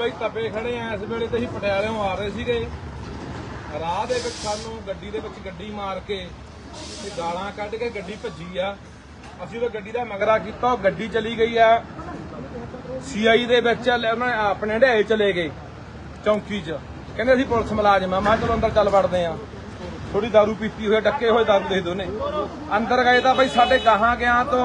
ਬਈ ਤਪੇ ਖੜੇ ਆ, ਇਸ ਵੇਲੇ ਤੇ ਅਸੀਂ ਪਟਿਆਲਿਓਂ ਆ ਰਹੇ ਸੀਗੇ। ਰਾਹ ਦੇ ਵਿੱਚ ਸਾਨੂੰ ਗੱਡੀ ਦੇ ਵਿੱਚ ਗੱਡੀ ਮਾਰ ਕੇ ਤੇ ਗਾਲਾਂ ਕੱਢ ਕੇ ਗੱਡੀ ਭੱਜੀ ਆ। ਅਸੀਂ ਉਹ ਗੱਡੀ ਦਾ ਮਗਰਾ ਕੀਤਾ, ਉਹ ਗੱਡੀ ਚਲੀ ਗਈ ਆ। ਸੀਆਈ ਦੇ ਵਿੱਚ ਉਹਨਾਂ ਆਪਣੇ ਢੇਏ ਚਲੇ ਗਏ, ਚੌਂਕੀ 'ਚ। ਕਹਿੰਦੇ ਅਸੀਂ ਪੁਲਿਸ ਮੁਲਾਜ਼ਮ ਆ, ਮੈਂ ਕਿਹਾ ਚਲੋ ਅੰਦਰ ਚੱਲ ਵੜਦੇ ਆ। ਥੋੜੀ ਦਾਰੂ ਪੀਤੀ ਹੋਏ ਡੱਕੇ ਹੋਏ ਦਾਰੂ ਦੇ ਦੋਨੇ। ਅੰਦਰ ਗਏ ਤਾਂ ਬਈ ਸਾਡੇ ਗਾਹਾਂ ਗਿਆ ਤੋਂ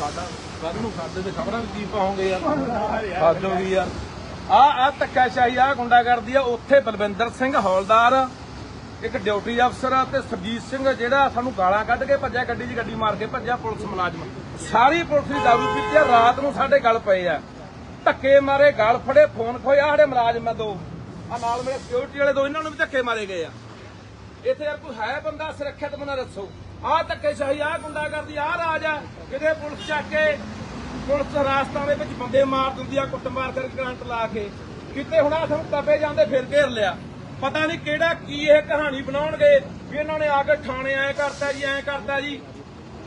ਸਾਡਾ ਕੱਲ ਨੂੰ ਸਾਡੇ ਤੇ ਖਬਰਾਂ ਵੀ ਕੀ ਪਾਉਂਗੇ ਯਾਰ? ਸਾਜੋ ਵੀ ਯਾਰ। ਆ ਆ ਧੱਕਾਸ਼ਾਹੀ ਆ ਗੁੰਡਾ ਕਰਦੀ ਆ। ਉੱਥੇ ਬਲਵਿੰਦਰ ਸਿੰਘ ਹੌਲਦਾਰ, ਇੱਕ ਡਿਊਟੀ ਅਫਸਰ ਤੇ ਸਰਜੀਤ ਸਿੰਘ ਜਿਹੜਾ ਸਾਨੂੰ ਗਾਲਾਂ ਕੱਢ ਕੇ ਭੱਜਿਆ, ਗੱਡੀ 'ਚ ਗੱਡੀ ਮਾਰ ਕੇ ਭੱਜਿਆ ਪੁਲਿਸ ਮੁਲਾਜ਼ਮ। ਸਾਰੀ ਪੁਲਿਸ ਦੀ ਦਾਰੂ ਪੀਤੀ ਆ। ਰਾਤ ਨੂੰ ਸਾਡੇ ਗਲ ਪਏ ਆ। ਧੱਕੇ ਮਾਰੇ, ਗਲ ਫੜੇ, ਫੋਨ ਖੋਇਆ ਸਾਡੇ ਮੁਲਾਜ਼ਮ ਆ ਦੋ। ਆ ਨਾਲ ਮੇਰੇ ਸਿਕਿਉਰਿਟੀ ਵਾਲੇ ਦੋ, ਇਹਨਾਂ ਨੂੰ ਵੀ ਧੱਕੇ ਮਾਰੇ ਗਏ ਆ। ਇੱਥੇ ਯਾਰ ਕੋਈ ਹੈ ਬੰਦਾ ਸੁਰੱਖਿਅਤ ਬੰਦਾ ਦੱਸੋ। ਆਹ ਧੱਕੇ ਸ਼ਾਹੀ, ਆਹ ਗੁੰਡਾ ਆਹ ਰਾਜ ਆ। ਕਿਤੇ ਪੁਲਿਸ ਚੱਕ ਕੇ, ਪੁਲਿਸ ਰਾਸਤਾਂ ਦੇ ਵਿੱਚ ਬੰਦੇ ਮਾਰ ਦਿੰਦੀ ਆ, ਕੁੱਟਮਾਰ ਕਰਕੇ ਕਰੰਟ ਲਾ ਕੇ। ਕਿਤੇ ਹੁਣ ਆ ਸਾਨੂੰ ਤਪੇ ਜਾਂਦੇ ਫਿਰ ਘੇਰ ਲਿਆ। ਪਤਾ ਨਹੀਂ ਕਿਹੜਾ ਕੀ ਇਹ ਕਹਾਣੀ ਬਣਾਉਣਗੇ, ਵੀ ਇਹਨਾਂ ਨੇ ਆ ਕੇ ਥਾਣੇ ਐ ਕਰਤਾ ਜੀ, ਐ ਕਰਤਾ ਜੀ।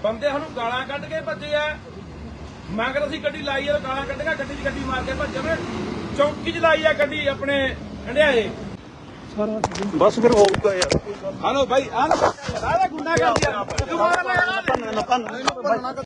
ਬੰਦੇ ਸਾਨੂੰ ਗਾਲਾਂ ਕੱਢ ਕੇ ਭੱਜੇ ਆ। ਮਗਰ ਅਸੀਂ ਗੱਡੀ ਲਾਈ ਆ, ਗਾਲਾਂ ਕੱਢ ਕੇ ਗੱਡੀ 'ਚ ਗੱਡੀ ਮਾਰ ਕੇ ਭੱਜੇ ਨੇ ਚੌਂਕੀ 'ਚ ਲਾਈ ਆ ਗੱਡੀ ਆਪਣੇ ਹੰਡਿਆਏ ਬਸ ਫਿਰ ਹੋਊਗਾ ਯਾਰ। ਹਲੋ ਭਾਈ ਆਹ ਨਾ ਗੁੰਡਾ ਕਰਦੀ ਆ ਤੂੰ ਮਾਰ ਲੈ